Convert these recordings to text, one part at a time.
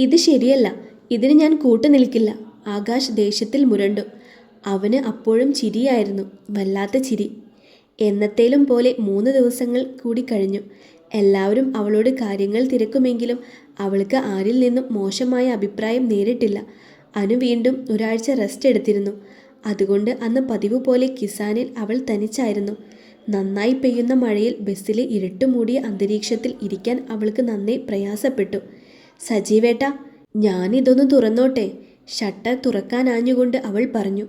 ഇത് ശരിയല്ല. ഇതിന് ഞാൻ കൂട്ടു നിൽക്കില്ല. ആകാശ് ദേഷ്യത്തിൽ മുരണ്ടു. അവന് അപ്പോഴും ചിരിയായിരുന്നു. വല്ലാത്ത ചിരി. എന്നത്തേലും പോലെ മൂന്ന് ദിവസങ്ങൾ കൂടി കഴിഞ്ഞു. എല്ലാവരും അവളോട് കാര്യങ്ങൾ തിരക്കുമെങ്കിലും അവൾക്ക് ആരിൽ നിന്നും മോശമായ അഭിപ്രായം നേരിട്ടില്ല. അനു വീണ്ടും ഒരാഴ്ച റെസ്റ്റ് എടുത്തിരുന്നു. അതുകൊണ്ട് അന്ന് പതിവ് പോലെ കിസാനിൽ അവൾ തനിച്ചായിരുന്നു. നന്നായി പെയ്യുന്ന മഴയിൽ ബസ്സിലെ ഇരുട്ടുമൂടിയ അന്തരീക്ഷത്തിൽ ഇരിക്കാൻ അവൾക്ക് നന്നേ പ്രയാസപ്പെട്ടു. സജീവേട്ട ഞാനിതൊന്ന് തുറന്നോട്ടെ. ഷട്ടർ തുറക്കാനാഞ്ഞുകൊണ്ട് അവൾ പറഞ്ഞു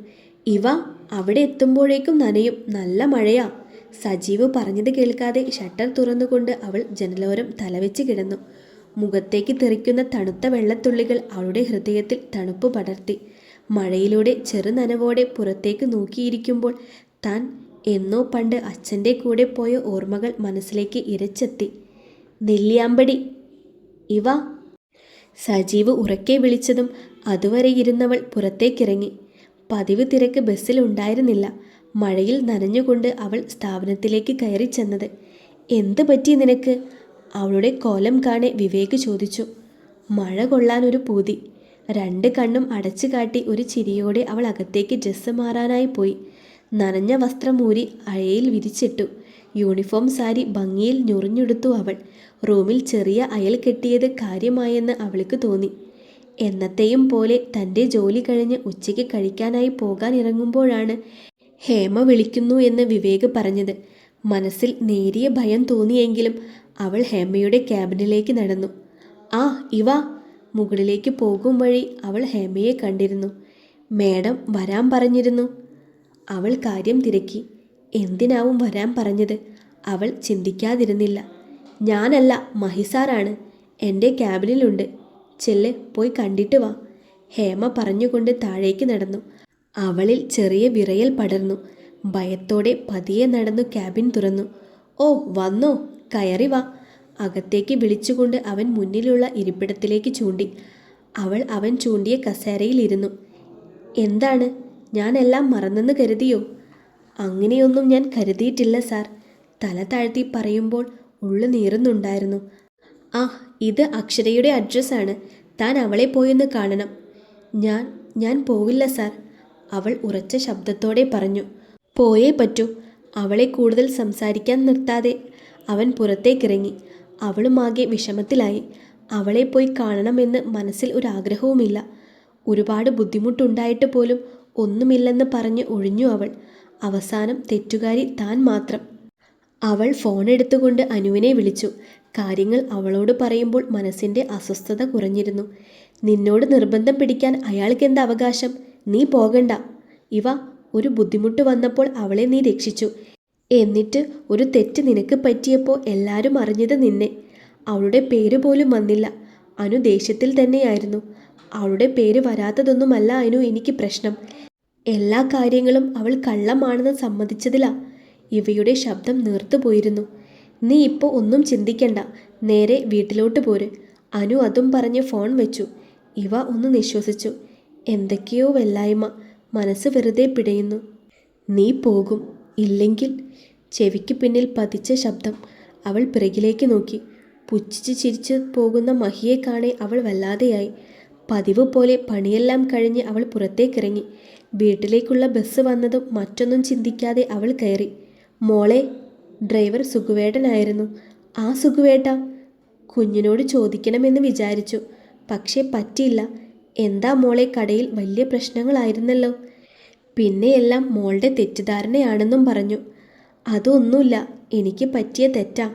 ഇവ അവിടെ എത്തുമ്പോഴേക്കും നനയും നല്ല മഴയാ. സജീവ് പറഞ്ഞത് കേൾക്കാതെ ഷട്ടർ തുറന്നുകൊണ്ട് അവൾ ജനലോരം തലവെച്ച് കിടന്നു. മുഖത്തേക്ക് തെറിക്കുന്ന തണുത്ത വെള്ളത്തുള്ളികൾ അവളുടെ ഹൃദയത്തിൽ തണുപ്പ് പടർത്തി. മഴയിലൂടെ ചെറുനനവോടെ പുറത്തേക്ക് നോക്കിയിരിക്കുമ്പോൾ താൻ എന്നോ പണ്ട് അച്ഛന്റെ കൂടെ പോയ ഓർമ്മകൾ മനസ്സിലേക്ക് ഇരച്ചെത്തി. നെല്ലിയാമ്പടി ഇവ സജീവ് ഉറക്കെ വിളിച്ചതും അതുവരെ ഇരുന്നവൾ പുറത്തേക്കിറങ്ങി. പതിവ് തിരക്ക് ബസ്സിൽ ഉണ്ടായിരുന്നില്ല. മഴയിൽ നനഞ്ഞുകൊണ്ട് അവൾ സ്ഥാപനത്തിലേക്ക് കയറി ചെന്നത്. എന്ത് പറ്റി നിനക്ക്? അവളുടെ കോലം കാണെ വിവേക് ചോദിച്ചു. മഴ കൊള്ളാൻ ഒരു പൂതി. രണ്ട് കണ്ണും അടച്ചു കാട്ടി ഒരു ചിരിയോടെ അവൾ അകത്തേക്ക് ഡ്രസ്സ് മാറാനായി പോയി. നനഞ്ഞ വസ്ത്രം ഊരി അഴയിൽ വിരിച്ചിട്ടു. യൂണിഫോം സാരി ഭംഗിയിൽ ഞൊറിഞ്ഞെടുത്തു അവൾ. റൂമിൽ ചെറിയ അയൽ കെട്ടിയത് കാര്യമായെന്ന് അവൾക്ക് തോന്നി. എന്നത്തെയും പോലെ തന്റെ ജോലി കഴിഞ്ഞ് ഉച്ചയ്ക്ക് കഴിക്കാനായി പോകാൻ ഇറങ്ങുമ്പോഴാണ് ഹേമ വിളിക്കുന്നു എന്ന് വിവേക് പറഞ്ഞത്. മനസ്സിൽ നേരിയ ഭയം തോന്നിയെങ്കിലും അവൾ ഹേമയുടെ ക്യാബിനിലേക്ക് നടന്നു. ആ ഇവ. മുകളിലേക്ക് പോകും വഴി അവൾ ഹേമയെ കണ്ടിരുന്നു. മേഡം വരാൻ പറഞ്ഞിരുന്നു. അവൾ കാര്യം തിരക്കി. എന്തിനാവും വരാൻ പറഞ്ഞത്? അവൾ ചിന്തിക്കാതിരുന്നില്ല. ഞാനല്ല മഹിസാറാണ്. എന്റെ ക്യാബിനിലുണ്ട്. ചെല്ല് പോയി കണ്ടിട്ട് വാ. ഹേമ പറഞ്ഞുകൊണ്ട് താഴേക്ക് നടന്നു. അവളിൽ ചെറിയ വിറയൽ പടർന്നു. ഭയത്തോടെ പതിയെ നടന്നു ക്യാബിൻ തുറന്നു. ഓ വന്നോ? കയറി വാ. അകത്തേക്ക് വിളിച്ചുകൊണ്ട് അവൻ മുന്നിലുള്ള ഇരിപ്പിടത്തിലേക്ക് ചൂണ്ടി. അവൾ അവൻ ചൂണ്ടിയ കസേരയിലിരുന്നു എന്താണ്? ഞാനെല്ലാം മറന്നെന്ന് കരുതിയോ? അങ്ങനെയൊന്നും ഞാൻ കരുതിയിട്ടില്ല സാർ. തല താഴ്ത്തി പറയുമ്പോൾ ഉള്ളു നീറുന്നുണ്ടായിരുന്നു. ആ ഇത് അക്ഷരയുടെ അഡ്രസ്സാണ് താൻ അവളെ പോയൊന്ന് കാണണം. ഞാൻ ഞാൻ പോവില്ല സാർ. അവൾ ഉറച്ച ശബ്ദത്തോടെ പറഞ്ഞു. പോയേ പറ്റൂ. അവളെ കൂടുതൽ സംസാരിക്കാൻ നിർത്താതെ അവൻ പുറത്തേക്കിറങ്ങി. അവളുമാകെ വിഷമത്തിലായി. അവളെ പോയി കാണണമെന്ന് മനസ്സിൽ ഒരാഗ്രഹവുമില്ല. ഒരുപാട് ബുദ്ധിമുട്ടുണ്ടായിട്ട് പോലും ഒന്നുമില്ലെന്ന് പറഞ്ഞ് ഒഴിഞ്ഞു അവൾ. അവസാനം തെറ്റുകാരി താൻ മാത്രം. അവൾ ഫോൺ എടുത്തുകൊണ്ട് അനുവിനെ വിളിച്ചു. കാര്യങ്ങൾ അവളോട് പറയുമ്പോൾ മനസ്സിന്റെ അസ്വസ്ഥത കുറഞ്ഞിരുന്നു. നിന്നോട് നിർബന്ധം പിടിക്കാൻ അയാൾക്ക് എന്ത് അവകാശം? നീ പോകണ്ട ഇവ ഒരു ബുദ്ധിമുട്ട് വന്നപ്പോൾ അവളെ നീ രക്ഷിച്ചു. എന്നിട്ട് ഒരു തെറ്റ് നിനക്ക് പറ്റിയപ്പോൾ എല്ലാവരും അറിഞ്ഞത് നിന്നെ. അവളുടെ പേര് പോലും വന്നില്ല. അനു ദേഷ്യത്തിൽ തന്നെയായിരുന്നു. അവളുടെ പേര് വരാത്തതൊന്നുമല്ല അനു എനിക്ക് പ്രശ്നം. എല്ലാ കാര്യങ്ങളും അവൾ കള്ളമാണെന്ന് സമ്മതിച്ചതിലാ. ഇവയുടെ ശബ്ദം നീർത്തുപോയിരുന്നു നീ ഇപ്പോൾ ഒന്നും ചിന്തിക്കണ്ട. നേരെ വീട്ടിലോട്ട് പോര്. അനു അതും പറഞ്ഞ് ഫോൺ വെച്ചു. ഇവ ഒന്ന് നിശ്വസിച്ചു. എന്തൊക്കെയോ വെല്ലായ്മ. മനസ്സ് വെറുതെ പിടയുന്നു. നീ പോകും. ഇല്ലെങ്കിൽ ചെവിക്ക് പിന്നിൽ പതിച്ച ശബ്ദം അവൾ പിറകിലേക്ക് നോക്കി. പുച്ഛിച്ച് ചിരിച്ച് പോകുന്ന മഹിയെ കാണെ അവൾ വല്ലാതെയായി. പതിവ് പോലെ പണിയെല്ലാം കഴിഞ്ഞ് അവൾ പുറത്തേക്കിറങ്ങി. വീട്ടിലേക്കുള്ള ബസ് വന്നതും മറ്റൊന്നും ചിന്തിക്കാതെ അവൾ കയറി. മോളെ ഡ്രൈവർ സുഖുവേട്ടനായിരുന്നു. ആ സുഖുവേട്ട കുഞ്ഞിനോട് ചോദിക്കണമെന്ന് വിചാരിച്ചു. പക്ഷേ പറ്റിയില്ല. എന്താ മോളെ കടയിൽ വലിയ പ്രശ്നങ്ങളായിരുന്നല്ലോ? പിന്നെയെല്ലാം മോളുടെ തെറ്റിദ്ധാരണയാണെന്നും പറഞ്ഞു. അതൊന്നുമില്ല. എനിക്ക് പറ്റിയ തെറ്റാ.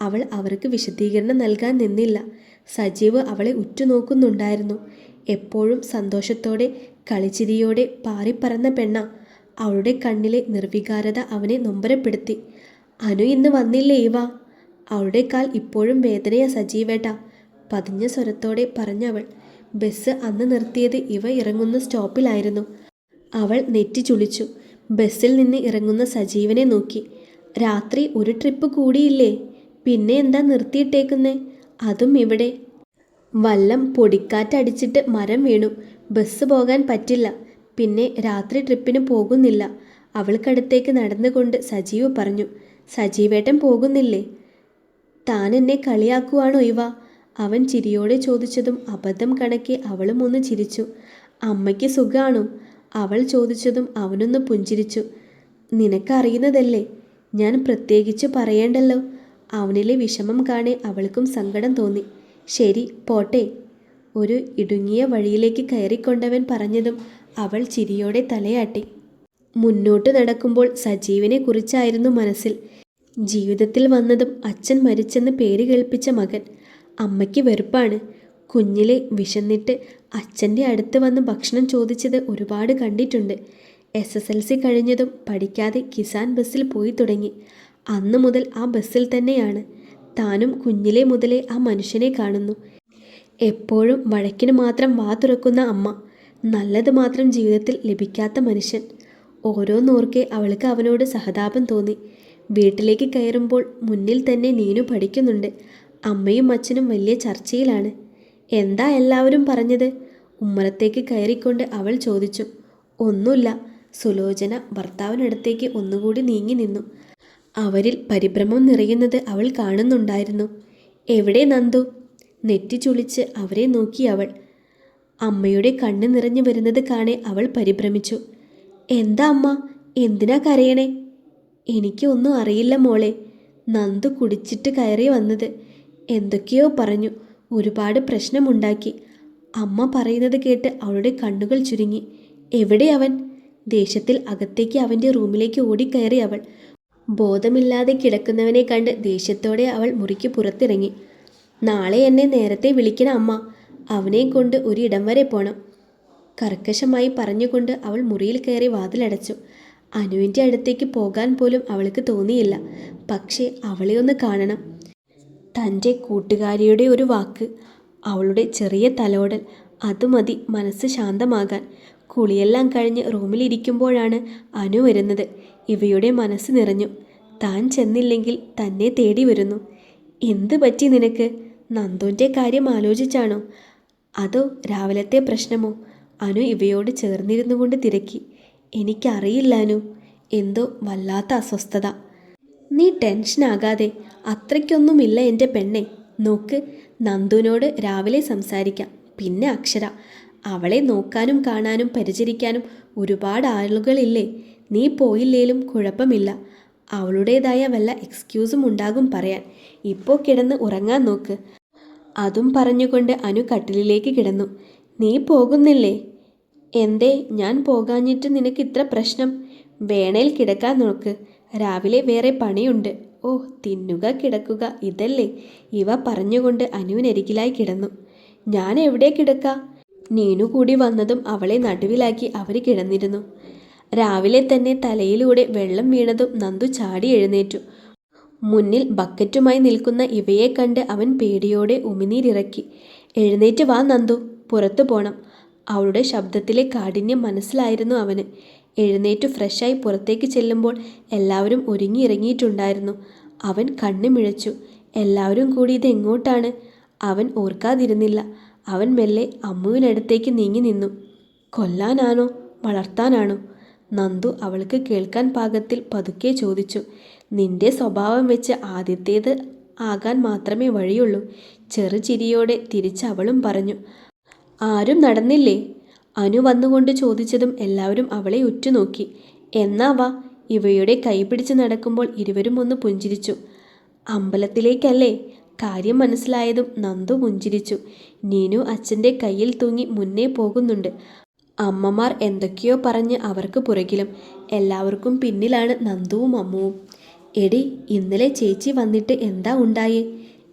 അവൾ അവർക്ക് വിശദീകരണം നൽകാൻ നിന്നില്ല. സജീവ് അവളെ ഉറ്റുനോക്കുന്നുണ്ടായിരുന്നു. എപ്പോഴും സന്തോഷത്തോടെ കളിച്ചിരിയോടെ പാറിപ്പറന്ന പെണ്ണ അവളുടെ കണ്ണിലെ നിർവികാരത അവനെ നൊമ്പരപ്പെടുത്തി. അനു ഇന്ന് വന്നില്ലേ ഇവ? അവളുടെ കാൽ ഇപ്പോഴും വേദനയാ സജീവേട്ട പതിഞ്ഞ സ്വരത്തോടെ പറഞ്ഞവൾ. ബസ് അന്ന് നിർത്തിയത് ഇവ ഇറങ്ങുന്ന സ്റ്റോപ്പിലായിരുന്നു. അവൾ നെറ്റി ചുളിച്ചു. ബസ്സിൽ നിന്ന് ഇറങ്ങുന്ന സജീവനെ നോക്കി. രാത്രി ഒരു ട്രിപ്പ് കൂടിയില്ലേ? പിന്നെ എന്താ നിർത്തിയിട്ടേക്കുന്നേ? അതും ഇവിടെ. വല്ലം പൊടിക്കാറ്റടിച്ചിട്ട് മരം വീണു. ബസ് പോകാൻ പറ്റില്ല. പിന്നെ രാത്രി ട്രിപ്പിന് പോകുന്നില്ല. അവൾക്കടുത്തേക്ക് നടന്നുകൊണ്ട് സജീവ് പറഞ്ഞു സജീവേട്ടൻ പോകുന്നില്ലേ? താൻ എന്നെ കളിയാക്കുവാണോ ഇവ? അവൻ ചിരിയോടെ ചോദിച്ചതും അബദ്ധം കണക്കെ അവളും ഒന്ന് ചിരിച്ചു. അമ്മയ്ക്ക് സുഖാണോ? അവൾ ചോദിച്ചതും അവനൊന്ന് പുഞ്ചിരിച്ചു. നിനക്കറിയുന്നതല്ലേ? ഞാൻ പ്രത്യേകിച്ച് പറയേണ്ടല്ലോ. അവനിലെ വിഷമം കാണെ അവൾക്കും സങ്കടം തോന്നി. ശരി പോട്ടെ. ഒരു ഇടുങ്ങിയ വഴിയിലേക്ക് കയറിക്കൊണ്ടവൻ പറഞ്ഞതും അവൾ ചിരിയോടെ തലയാട്ടി. മുന്നോട്ട് നടക്കുമ്പോൾ സജീവിനെ കുറിച്ചായിരുന്നു മനസ്സിൽ. ജീവിതത്തിൽ വന്നതും അച്ഛൻ മരിച്ചെന്ന് പേര് കേൾപ്പിച്ച മകൻ അമ്മയ്ക്ക് വെറുപ്പാണ്. കുഞ്ഞിലെ വിശന്നിട്ട് അച്ഛന്റെ അടുത്ത് വന്ന് ഭക്ഷണം ചോദിച്ചത് ഒരുപാട് കണ്ടിട്ടുണ്ട്. എസ് എസ് എൽ സി കഴിഞ്ഞതും പഠിക്കാതെ കിസാൻ ബസ്സിൽ പോയി തുടങ്ങി. അന്ന് മുതൽ ആ ബസ്സിൽ തന്നെയാണ്. താനും കുഞ്ഞിലെ മുതലേ ആ മനുഷ്യനെ കാണുന്നു. എപ്പോഴും വഴക്കിന് മാത്രം വാ തുറക്കുന്ന അമ്മ. നല്ലത് മാത്രം ജീവിതത്തിൽ ലഭിക്കാത്ത മനുഷ്യൻ. ഓരോന്നോർക്കെ അവൾക്ക് അവനോട് സഹതാപം തോന്നി. വീട്ടിലേക്ക് കയറുമ്പോൾ മുന്നിൽ തന്നെ നീനു പഠിക്കുന്നുണ്ട്. അമ്മയും അച്ഛനും വലിയ ചർച്ചയിലാണ്. എന്താ എല്ലാവരും പറഞ്ഞത്? ഉമ്മറത്തേക്ക് കയറിക്കൊണ്ട് അവൾ ചോദിച്ചു. ഒന്നുമില്ല. സുലോചന ഭർത്താവിനടുത്തേക്ക് ഒന്നുകൂടി നീങ്ങി നിന്നു. അവരിൽ പരിഭ്രമം നിറയുന്നത് അവൾ കാണുന്നുണ്ടായിരുന്നു. എവിടെ നന്ദു? നെറ്റി ചുളിച്ച് അവരെ നോക്കി അവൾ. അമ്മയുടെ കണ്ണ് നിറഞ്ഞു വരുന്നത് കാണെ അവൾ പരിഭ്രമിച്ചു. എന്താ അമ്മ? എന്തിനാ കരയണേ? എനിക്ക് ഒന്നും അറിയില്ല മോളെ. നന്ദു കുടിച്ചിട്ട് കയറി വന്നത്. എന്തൊക്കെയോ പറഞ്ഞു. ഒരുപാട് പ്രശ്നമുണ്ടാക്കി. അമ്മ പറയുന്നത് കേട്ട് അവളുടെ കണ്ണുകൾ ചുരുങ്ങി. എവിടെ അവൻ? ദേഷ്യത്തിൽ അകത്തേക്ക് അവന്റെ റൂമിലേക്ക് ഓടിക്കയറി അവൾ. ബോധമില്ലാതെ കിടക്കുന്നവനെ കണ്ട് ദേഷ്യത്തോടെ അവൾ മുറിക്ക് പുറത്തിറങ്ങി. നാളെ എന്നെ നേരത്തെ വിളിക്കണം അമ്മ. അവനെ കൊണ്ട് ഒരിടം വരെ പോണം. കർക്കശമായി പറഞ്ഞുകൊണ്ട് അവൾ മുറിയിൽ കയറി വാതിലടച്ചു. അനുവിന്റെ അടുത്തേക്ക് പോകാൻ പോലും അവൾക്ക് തോന്നിയില്ല. പക്ഷേ അവളെ ഒന്ന് കാണണം. തന്റെ കൂട്ടുകാരിയുടെ ഒരു വാക്ക് അവളുടെ ചെറിയ തലോടൽ അത് മതി മനസ്സ് ശാന്തമാകാൻ. കുളിയെല്ലാം കഴിഞ്ഞ് റൂമിലിരിക്കുമ്പോഴാണ് അനു വരുന്നത്. ഇവയുടെ മനസ്സ് നിറഞ്ഞു. താൻ ചെന്നില്ലെങ്കിൽ തന്നെ തേടി വരുന്നു. എന്ത് പറ്റി നിനക്ക്? നന്ദുന്റെ കാര്യം ആലോചിച്ചാണോ? അതോ രാവിലത്തെ പ്രശ്നമോ? അനു ഇവയോട് ചേർന്നിരുന്നു കൊണ്ട് തിരക്കി. എനിക്കറിയില്ല അനു. എന്തോ വല്ലാത്ത അസ്വസ്ഥത. നീ ടെൻഷനാകാതെ അത്രയ്ക്കൊന്നുമില്ല എന്റെ പെണ്ണെ. നോക്ക് നന്ദുവിനോട് രാവിലെ സംസാരിക്കാം. പിന്നെ അക്ഷര. അവളെ നോക്കാനും കാണാനും പരിചരിക്കാനും ഒരുപാട് ആളുകളില്ലേ. നീ പോയില്ലേലും കുഴപ്പമില്ല. അവളുടേതായ വല്ല എക്സ്ക്യൂസും ഉണ്ടാകും പറയാൻ. ഇപ്പോൾ കിടന്ന് ഉറങ്ങാൻ നോക്ക്. അതും പറഞ്ഞുകൊണ്ട് അനു കട്ടിലിലേക്ക് കിടന്നു. നീ പോകുന്നില്ലേ? എന്തേ ഞാൻ പോകാഞ്ഞിട്ട് നിനക്ക് ഇത്ര പ്രശ്നം? വേണേൽ കിടക്കാൻ നോക്ക്. രാവിലെ വേറെ പണിയുണ്ട്. ഓ തിന്നുക കിടക്കുക ഇതല്ലേ? ഇവ പറഞ്ഞുകൊണ്ട് അനുവിനരികിലായി കിടന്നു. ഞാൻ എവിടെ കിടക്ക? നീനു കൂടി വന്നതും അവളെ നടുവിലാക്കി അവർ കിടന്നിരുന്നു. രാവിലെ തന്നെ തലയിലൂടെ വെള്ളം വീണതും നന്ദു ചാടി എഴുന്നേറ്റു. മുന്നിൽ ബക്കറ്റുമായി നിൽക്കുന്ന ഇവയെ കണ്ട് അവൻ പേടിയോടെ ഉമിനീരിറക്കി. എഴുന്നേറ്റ് വാ നന്ദു. പുറത്തു പോണം. അവളുടെ ശബ്ദത്തിലെ കാഠിന്യം മനസ്സിലായിരുന്നു അവന്. എഴുന്നേറ്റ് ഫ്രഷായി പുറത്തേക്ക് ചെല്ലുമ്പോൾ എല്ലാവരും ഒരുങ്ങിയിറങ്ങിയിട്ടുണ്ടായിരുന്നു. അവൻ കണ്ണുമിഴച്ചു എല്ലാവരും കൂടി ഇത് എങ്ങോട്ടാണ്? അവൻ ഓർക്കാതിരുന്നില്ല. അവൻ മെല്ലെ അമ്മുവിനടുത്തേക്ക് നീങ്ങി നിന്നു. കൊല്ലാനാണോ? വളർത്താനാണോ? നന്ദു അവൾക്ക് കേൾക്കാൻ പാകത്തിൽ പതുക്കെ ചോദിച്ചു. നിന്റെ സ്വഭാവം വെച്ച് ആദ്യത്തേത് ആകാൻ മാത്രമേ വഴിയുള്ളൂ. ചെറുചിരിയോടെ തിരിച്ചവളും പറഞ്ഞു ആരും നടന്നില്ലേ? അനു വന്നുകൊണ്ട് ചോദിച്ചതും എല്ലാവരും അവളെ ഉറ്റുനോക്കി. എന്നാ വാ ഇവയുടെ കൈപിടിച്ച് നടക്കുമ്പോൾ ഇരുവരും ഒന്ന് പുഞ്ചിരിച്ചു. അമ്പലത്തിലേക്കല്ലേ? കാര്യം മനസ്സിലായതും നന്ദു പുഞ്ചിരിച്ചു. നീനു അച്ഛന്റെ കയ്യിൽ തൂങ്ങി മുന്നേ പോകുന്നുണ്ട്. അമ്മമാർ എന്തൊക്കെയോ പറഞ്ഞ് അവർക്ക് പുറകിലും. എല്ലാവർക്കും പിന്നിലാണ് നന്ദുവും അമ്മുവും. എടി ഇന്നലെ ചേച്ചി വന്നിട്ട് എന്താ ഉണ്ടായേ?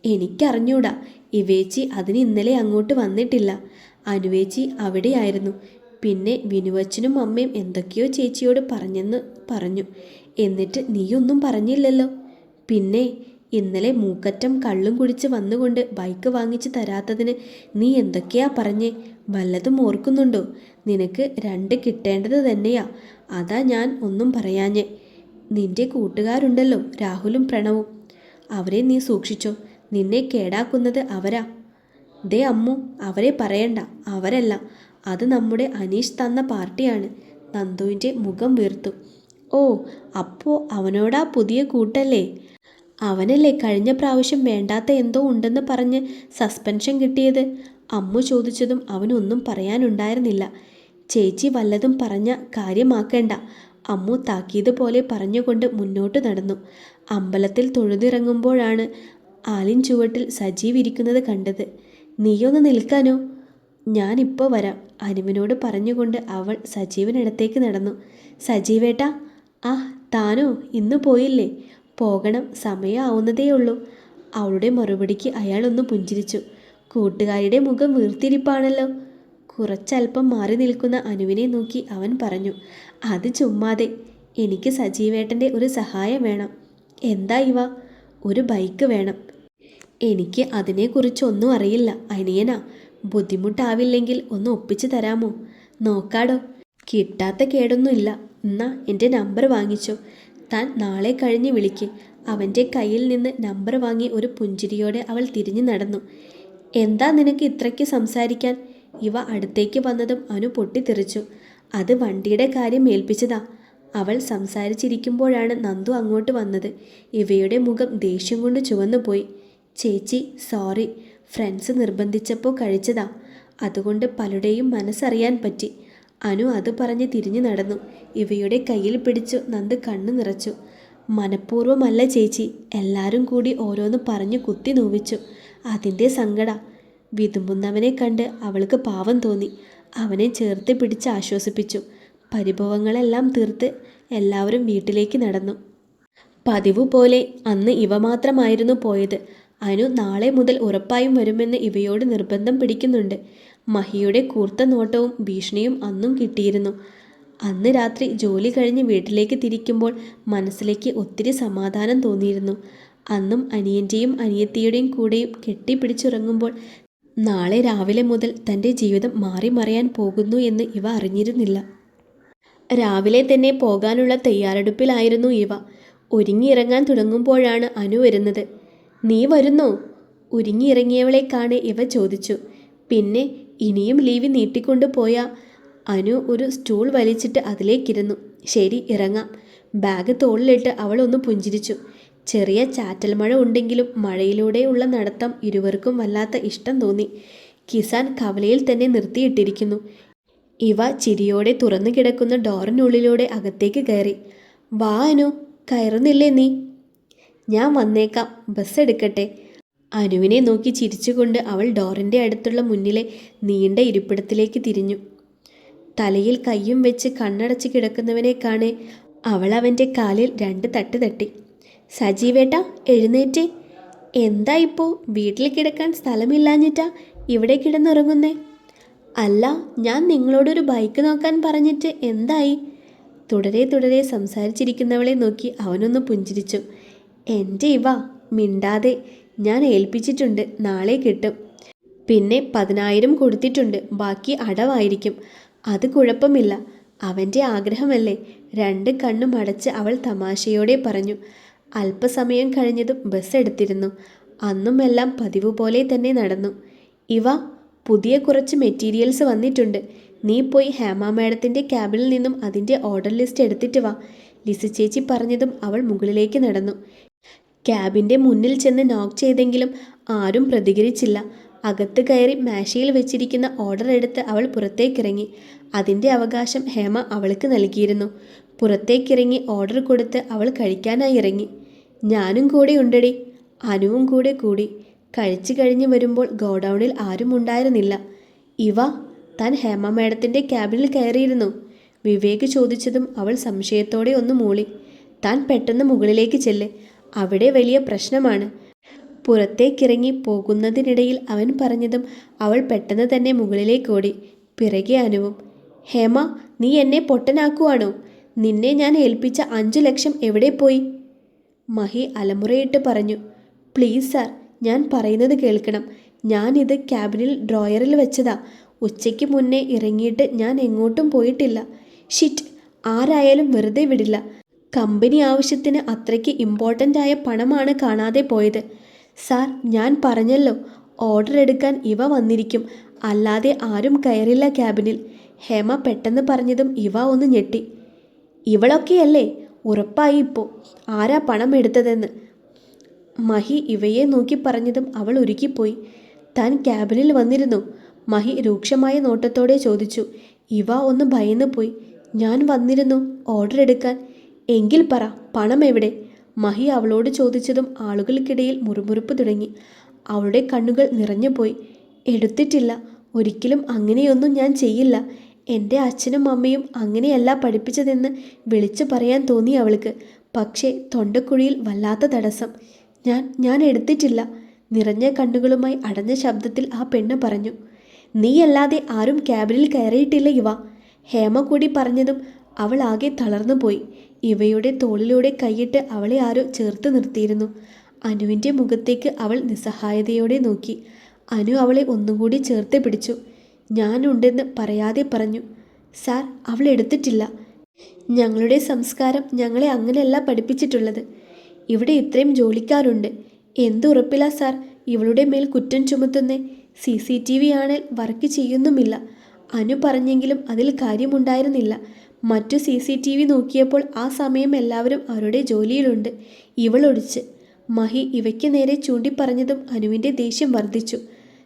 എനിക്കറിഞ്ഞൂടാ ഇവേച്ചി അതിന് ഇന്നലെ അങ്ങോട്ട് വന്നിട്ടില്ല. അനുവേച്ചി അവിടെയായിരുന്നു. പിന്നെ വിനുവച്ചനും അമ്മയും എന്തൊക്കെയോ ചേച്ചിയോട് പറഞ്ഞെന്ന് പറഞ്ഞു. എന്നിട്ട് നീയൊന്നും പറഞ്ഞില്ലല്ലോ. പിന്നെ ഇന്നലെ മൂക്കറ്റം കള്ളും കുടിച്ച് വന്നുകൊണ്ട് ബൈക്ക് വാങ്ങിച്ച് തരാത്തതിന് നീ എന്തൊക്കെയാ പറഞ്ഞേ? വല്ലതും ഓർക്കുന്നുണ്ടോ? നിനക്ക് രണ്ട് കിട്ടേണ്ടത് തന്നെയാ. അതാ ഞാൻ ഒന്നും പറയാഞ്ഞേ. നിന്റെ കൂട്ടുകാരുണ്ടല്ലോ രാഹുലും പ്രണവും. അവരെ നീ സൂക്ഷിച്ചോ. നിന്നെ കേടാക്കുന്നത് അവരാ. ദേ അമ്മു അവരെ പറയണ്ട. അവരല്ല. അത് നമ്മുടെ അനീഷ് തന്ന പാർട്ടിയാണ്. നന്ദുവിന്റെ മുഖം വീർത്തു. ഓ അപ്പോ അവനോടാ പുതിയ കൂട്ടല്ലേ? അവനല്ലേ കഴിഞ്ഞ പ്രാവശ്യം വേണ്ടാത്ത എന്തോ ഉണ്ടെന്ന് പറഞ്ഞ് സസ്പെൻഷൻ കിട്ടിയത്? അമ്മു ചോദിച്ചതും അവനൊന്നും പറയാനുണ്ടായിരുന്നില്ല. ചേച്ചി വല്ലതും പറഞ്ഞ കാര്യമാക്കേണ്ട. അമ്മു താക്കീത് പോലെ പറഞ്ഞുകൊണ്ട് മുന്നോട്ട് നടന്നു. അമ്പലത്തിൽ തൊഴുതിറങ്ങുമ്പോഴാണ് ആലിൻ ചുവട്ടിൽ സജീവ് ഇരിക്കുന്നത് കണ്ടത്. നീയൊന്ന് നിൽക്കാനോ? ഞാനിപ്പോൾ വരാം അനുവിനോട് പറഞ്ഞുകൊണ്ട് അവൾ സജീവനടുത്തേക്ക് നടന്നു. സജീവേട്ടാ ആ താനോ? ഇന്ന് പോയില്ലേ? പോകണം സമയമാവുന്നതേ ഉള്ളൂ അവളുടെ മറുപടിക്ക് അയാളൊന്ന് പുഞ്ചിരിച്ചു. കൂട്ടുകാരിയുടെ മുഖം വീർത്തിരിപ്പാണല്ലോ. കുറച്ചല്പം മാറി നിൽക്കുന്ന അനുവിനെ നോക്കി അവൻ പറഞ്ഞു അത് ചുമ്മാതെ. എനിക്ക് സജീവേട്ടന്റെ ഒരു സഹായം വേണം. എന്താ ഇവ? ഒരു ബൈക്ക് വേണം. എനിക്ക് അതിനെക്കുറിച്ചൊന്നും അറിയില്ല അനിയനാ. ബുദ്ധിമുട്ടാവില്ലെങ്കിൽ ഒന്ന് ഒപ്പിച്ചു തരാമോ? നോക്കാടോ. കിട്ടാത്ത കേടൊന്നുമില്ല. എന്നാ എന്റെ നമ്പർ വാങ്ങിച്ചോ. താൻ നാളെ കഴിഞ്ഞ് വിളിക്ക്. അവന്റെ കയ്യിൽ നിന്ന് നമ്പർ വാങ്ങി ഒരു പുഞ്ചിരിയോടെ അവൾ തിരിഞ്ഞു നടന്നു. എന്താ നിനക്ക് ഇത്രയ്ക്ക് സംസാരിക്കാൻ? ഇവ അടുത്തേക്ക് വന്നതും അനു പൊട്ടിത്തെറിച്ചു. അത് വണ്ടിയുടെ കാര്യം ഏൽപ്പിച്ചതാ. അവൾ സംസാരിച്ചിരിക്കുമ്പോഴാണ് നന്ദു അങ്ങോട്ട് വന്നത്. ഇവയുടെ മുഖം ദേഷ്യം കൊണ്ട് ചുവന്നുപോയി. ചേച്ചി സോറി. ഫ്രണ്ട്സ് നിർബന്ധിച്ചപ്പോൾ കഴിച്ചതാ. അതുകൊണ്ട് പലരുടെയും മനസ്സറിയാൻ പറ്റി. അനു അത് പറഞ്ഞ് തിരിഞ്ഞു നടന്നു. ഇവയുടെ കയ്യിൽ പിടിച്ചു നന്ദ് കണ്ണു നിറച്ചു. മനഃപൂർവമല്ല ചേച്ചി. എല്ലാവരും കൂടി ഓരോന്ന് പറഞ്ഞു കുത്തി നോവിച്ചു. അതിന്റെ സങ്കട. വിതുമ്പുന്നവനെ കണ്ട് അവൾക്ക് പാവം തോന്നി. അവനെ ചേർത്ത് പിടിച്ച് ആശ്വസിപ്പിച്ചു. പരിഭവങ്ങളെല്ലാം തീർത്ത് എല്ലാവരും വീട്ടിലേക്ക് നടന്നു. പതിവ് പോലെ അന്ന് ഇവ മാത്രമായിരുന്നു പോയത്. അനു നാളെ മുതൽ ഉറപ്പായും വരുമെന്ന് ഇവയോട് നിർബന്ധം പിടിക്കുന്നുണ്ട്. മഹിയുടെ കൂർത്ത നോട്ടവും ഭീഷണിയും അന്നും കിട്ടിയിരുന്നു. അന്ന് രാത്രി ജോലി കഴിഞ്ഞ് വീട്ടിലേക്ക് തിരിക്കുമ്പോൾ മനസ്സിലേക്ക് ഒത്തിരി സമാധാനം തോന്നിയിരുന്നു. അന്നും അനിയന്റെയും അനിയത്തിയുടെയും കൂടെയും കെട്ടിപ്പിടിച്ചുറങ്ങുമ്പോൾ നാളെ രാവിലെ മുതൽ തന്റെ ജീവിതം മാറി മറിയാൻ പോകുന്നു എന്ന് ഇവ അറിഞ്ഞിരുന്നില്ല. രാവിലെ തന്നെ പോകാനുള്ള തയ്യാറെടുപ്പിലായിരുന്നു ഇവ. ഒരുങ്ങിയിറങ്ങാൻ തുടങ്ങുമ്പോഴാണ് അനു വരുന്നത്. നീ വരുന്നോ? ഒരുങ്ങിയിറങ്ങിയവളെ കാണെ ഇവ ചോദിച്ചു. പിന്നെ ഇനിയും ലീവ് നീട്ടിക്കൊണ്ടു പോയ? അനു ഒരു സ്റ്റൂൾ വലിച്ചിട്ട് അതിലേക്കിരുന്നു ശരി ഇറങ്ങാം. ബാഗ് തോളിലിട്ട് അവളൊന്ന് പുഞ്ചിരിച്ചു. ചെറിയ ചാറ്റൽ മഴ ഉണ്ടെങ്കിലും മഴയിലൂടെയുള്ള നടത്തം ഇരുവർക്കും വല്ലാത്ത ഇഷ്ടം തോന്നി. കിസാൻ കവലയിൽ തന്നെ നിർത്തിയിട്ടിരിക്കുന്നു. ഇവ ചിരിയോടെ തുറന്നു കിടക്കുന്ന ഡോറിനുള്ളിലൂടെ അകത്തേക്ക് കയറി. വാ അനു കയറുന്നില്ലേ നീ? ഞാൻ വന്നേക്കാം ബസ് എടുക്കട്ടെ. അനുവിനെ നോക്കി ചിരിച്ചുകൊണ്ട് അവൾ ഡോറിന്റെ അടുത്തുള്ള മുന്നിലെ നീണ്ട ഇരിപ്പിടത്തിലേക്ക് തിരിഞ്ഞു. തലയിൽ കയ്യും വെച്ച് കണ്ണടച്ച് കിടക്കുന്നവനെ കാണെ അവൾ അവന്റെ കാലിൽ രണ്ട് തട്ട് തട്ടി. സജീവേട്ട എഴുന്നേറ്റേ. എന്താ ഇപ്പോൾ വീട്ടിൽ കിടക്കാൻ സ്ഥലമില്ലാഞ്ഞിട്ടാ ഇവിടെ കിടന്നുറങ്ങുന്നേ. അല്ല ഞാൻ നിങ്ങളോടൊരു ബൈക്ക് നോക്കാൻ പറഞ്ഞിട്ട് എന്തായി? തുടരെ തുടരെ സംസാരിച്ചിരിക്കുന്നവളെ നോക്കി അവനൊന്ന് പുഞ്ചിരിച്ചു. എന്റെ ഇവ മിണ്ടാതെ. ഞാൻ ഏൽപ്പിച്ചിട്ടുണ്ട് നാളെ കിട്ടും. പിന്നെ പതിനായിരം കൊടുത്തിട്ടുണ്ട് ബാക്കി അടവായിരിക്കും. അത് കുഴപ്പമില്ല. അവന്റെ ആഗ്രഹമല്ലേ? രണ്ട് കണ്ണും അടച്ച് അവൾ തമാശയോടെ പറഞ്ഞു. അല്പസമയം കഴിഞ്ഞതും ബസ് എടുത്തിരുന്നു. അന്നും എല്ലാം പതിവ് പോലെ തന്നെ നടന്നു. ഇവ പുതിയ കുറച്ച് മെറ്റീരിയൽസ് വന്നിട്ടുണ്ട്. നീ പോയി ഹേമ മാഡത്തിന്റെ ക്യാബിനിൽ നിന്നും അതിന്റെ ഓർഡർ ലിസ്റ്റ് എടുത്തിട്ട് വാ. ലിസി ചേച്ചി പറഞ്ഞതും അവൾ മുകളിലേക്ക് നടന്നു. ക്യാബിന്റെ മുന്നിൽ ചെന്ന് നോക്ക് ചെയ്തെങ്കിലും ആരും പ്രതികരിച്ചില്ല. അകത്ത് കയറി മേശയിൽ വെച്ചിരിക്കുന്ന ഓർഡർ എടുത്ത് അവൾ പുറത്തേക്കിറങ്ങി. അതിന്റെ അവകാശം ഹേമ അവൾക്ക് നൽകിയിരുന്നു. പുറത്തേക്കിറങ്ങി ഓർഡർ കൊടുത്ത് അവൾ കഴിക്കാനായി ഇറങ്ങി. ഞാനും കൂടെ ഉണ്ടടി. അനുവും കൂടെ കൂടി. കഴിച്ചു കഴിഞ്ഞ് വരുമ്പോൾ ഗോഡൗണിൽ ആരും ഉണ്ടായിരുന്നില്ല. ഇവ താൻ ഹേമ മാഡത്തിന്റെ ക്യാബിനിൽ കയറിയിരുന്നു. വിവേക് ചോദിച്ചതും അവൾ സംശയത്തോടെ ഒന്ന് മൂളി. താൻ പെട്ടെന്ന് മുകളിലേക്ക് ചെല്ല്. അവിടെ വലിയ പ്രശ്നമാണ്. പുറത്തേക്കിറങ്ങി പോകുന്നതിനിടയിൽ അവൻ പറഞ്ഞതും അവൾ പെട്ടെന്ന് തന്നെ മുകളിലേക്ക് ഓടി. പിറകെ അനുവും ഹേമ നീ എന്നെ പൊട്ടനാക്കുവാണോ? നിന്നെ ഞാൻ ഏൽപ്പിച്ച അഞ്ചു ലക്ഷം എവിടെ പോയി? മഹി അലമുറയിട്ട് പറഞ്ഞു പ്ലീസ് സാർ ഞാൻ പറയുന്നത് കേൾക്കണം. ഞാനിത് ക്യാബിനിൽ ഡ്രോയറിൽ വെച്ചതാ. ഉച്ചയ്ക്ക് മുന്നേ ഇറങ്ങിയിട്ട് ഞാൻ എങ്ങോട്ടും പോയിട്ടില്ല. ഷിറ്റ് ആരായാലും വെറുതെ വിടില്ല. കമ്പനി ആവശ്യത്തിന് അത്രയ്ക്ക് ഇമ്പോർട്ടന്റ് ആയ പണമാണ് കാണാതെ പോയത്. സാർ ഞാൻ പറഞ്ഞല്ലോ ഓർഡർ എടുക്കാൻ ഇവ വന്നിരിക്കും. അല്ലാതെ ആരും കയറില്ല ക്യാബിനിൽ. ഹേമ പെട്ടെന്ന് പറഞ്ഞതും ഇവ ഒന്ന് ഞെട്ടി. ഇവളൊക്കെയല്ലേ ഉറപ്പായി ഇപ്പോൾ ആരാ പണം എടുത്തതെന്ന്? മഹി ഇവയെ നോക്കി പറഞ്ഞതും അവൾ ഉരുക്കിപ്പോയി. താൻ ക്യാബിനിൽ വന്നിരുന്നു. മഹി രൂക്ഷമായ നോട്ടത്തോടെ ചോദിച്ചു. ഇവ ഒന്ന് ഭയന്ന് പോയി. ഞാൻ വന്നിരുന്നു ഓർഡർ എടുക്കാൻ. എങ്കിൽ പറ പണം എവിടെ? മഹി അവളോട് ചോദിച്ചതും ആളുകൾക്കിടയിൽ മുറുമുറുപ്പ് തുടങ്ങി. അവളുടെ കണ്ണുകൾ നിറഞ്ഞുപോയി. എടുത്തിട്ടില്ല. ഒരിക്കലും അങ്ങനെയൊന്നും ഞാൻ ചെയ്യില്ല. എന്റെ അച്ഛനും അമ്മയും അങ്ങനെയല്ല പഠിപ്പിച്ചതെന്ന് വിളിച്ചു പറയാൻ തോന്നി അവൾക്ക്. പക്ഷേ തൊണ്ടക്കുഴിയിൽ വല്ലാത്ത തടസ്സം. ഞാൻ ഞാൻ എടുത്തിട്ടില്ല. നിറഞ്ഞ കണ്ണുകളുമായി അടഞ്ഞ ശബ്ദത്തിൽ ആ പെണ്ണ് പറഞ്ഞു നീയല്ലാതെ ആരും ക്യാബിനിൽ കയറിയിട്ടില്ല ഇവ. ഹേമ കൂടി പറഞ്ഞതും അവൾ ആകെ തളർന്നു പോയി. ഇവയുടെ തോളിലൂടെ കൈയിട്ട് അവളെ ആരോ ചേർത്ത് നിർത്തിയിരുന്നു. അനുവിന്റെ മുഖത്തേക്ക് അവൾ നിസ്സഹായതയോടെ നോക്കി. അനു അവളെ ഒന്നുകൂടി ചേർത്ത് പിടിച്ചു. ഞാനുണ്ടെന്ന് പറയാതെ പറഞ്ഞു. സാർ അവൾ എടുത്തിട്ടില്ല. ഞങ്ങളുടെ സംസ്കാരം ഞങ്ങളെ അങ്ങനെയല്ല പഠിപ്പിച്ചിട്ടുള്ളത്. ഇവിടെ ഇത്രയും ജോലിക്കാരുണ്ട്. എന്തുറപ്പില്ല സാർ? ഇവളുടെ മേൽ കുറ്റം ചുമത്തുന്നേ. സി സി ടി വി ആണേൽ വർക്ക് ചെയ്യുന്നുമില്ല. അനു പറഞ്ഞെങ്കിലും അതിൽ കാര്യമുണ്ടായിരുന്നില്ല. മറ്റു സി സി ടി വി നോക്കിയപ്പോൾ ആ സമയം എല്ലാവരും അവരുടെ ജോലിയിലുണ്ട്. ഇവളൊഴിച്ച് മഹി ഇവയ്ക്ക് നേരെ ചൂണ്ടിപ്പറഞ്ഞതും അനുവിന്റെ ദേഷ്യം വർദ്ധിച്ചു.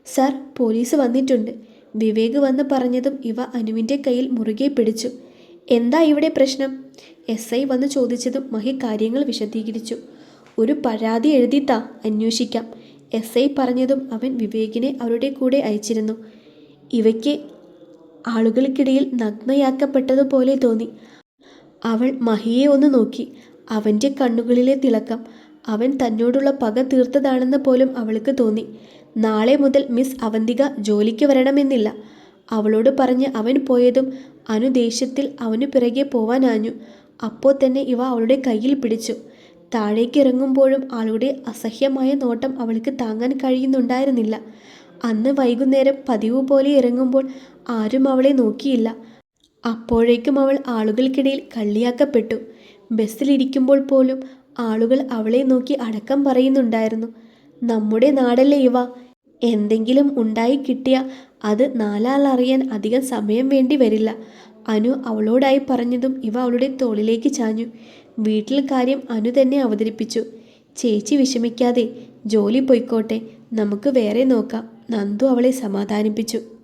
സാർ പോലീസ് വന്നിട്ടുണ്ട്. വിവേക് വന്ന് പറഞ്ഞതും ഇവ അനുവിന്റെ കയ്യിൽ മുറുകെ പിടിച്ചു. എന്താ ഇവിടെ പ്രശ്നം? എസ് ഐ വന്ന് ചോദിച്ചതും മഹി കാര്യങ്ങൾ വിശദീകരിച്ചു. ഒരു പരാതി എഴുതിത്താ അന്വേഷിക്കാം. എസ് ഐ പറഞ്ഞതും അവൻ വിവേകിനെ അവരുടെ കൂടെ അയച്ചിരുന്നു. ഇവയ്ക്ക് ആളുകൾക്കിടയിൽ നഗ്നയാക്കപ്പെട്ടതുപോലെ തോന്നി. അവൾ മഹിയെ ഒന്ന് നോക്കി. അവന്റെ കണ്ണുകളിലെ തിളക്കം. അവൻ തന്നോടുള്ള പക തീർത്തതാണെന്ന് പോലും അവൾക്ക് തോന്നി. നാളെ മുതൽ മിസ് അവന്തിക ജോലിക്ക് വരണമെന്നില്ല. അവളോട് പറഞ്ഞ് അവൻ പോയതും അനു ദേഷ്യത്തിൽ അവനു പിറകെ പോവാനാഞ്ഞു അപ്പോൾ തന്നെ ഇവ അവളുടെ കയ്യിൽ പിടിച്ചു. താഴേക്ക് ഇറങ്ങുമ്പോഴും ആളുടെ അസഹ്യമായ നോട്ടം അവൾക്ക് താങ്ങാൻ കഴിയുന്നുണ്ടായിരുന്നില്ല. അന്ന് വൈകുന്നേരം പതിവ് പോലെ ഇറങ്ങുമ്പോൾ ആരും അവളെ നോക്കിയില്ല. അപ്പോഴേക്കും അവൾ ആളുകൾക്കിടയിൽ കള്ളിയാക്കപ്പെട്ടു. ബസ്സിലിരിക്കുമ്പോൾ പോലും ആളുകൾ അവളെ നോക്കി അടക്കം പറയുന്നുണ്ടായിരുന്നു. നമ്മുടെ നാടല്ലേ ഇവ? എന്തെങ്കിലും ഉണ്ടായി കിട്ടിയ അത് നാലാളറിയാൻ അധികം സമയം വേണ്ടി വരില്ല. അനു അവളോടായി പറഞ്ഞതും ഇവ അവളുടെ തോളിലേക്ക് ചാഞ്ഞു. വീട്ടിൽ കാര്യം അനു തന്നെ അവതരിപ്പിച്ചു. ചേച്ചി വിഷമിക്കാതെ ജോലി പോയിക്കോട്ടെ നമുക്ക് വേറെ നോക്കാം നന്ദു അവളെ സമാധാനിപ്പിച്ചു.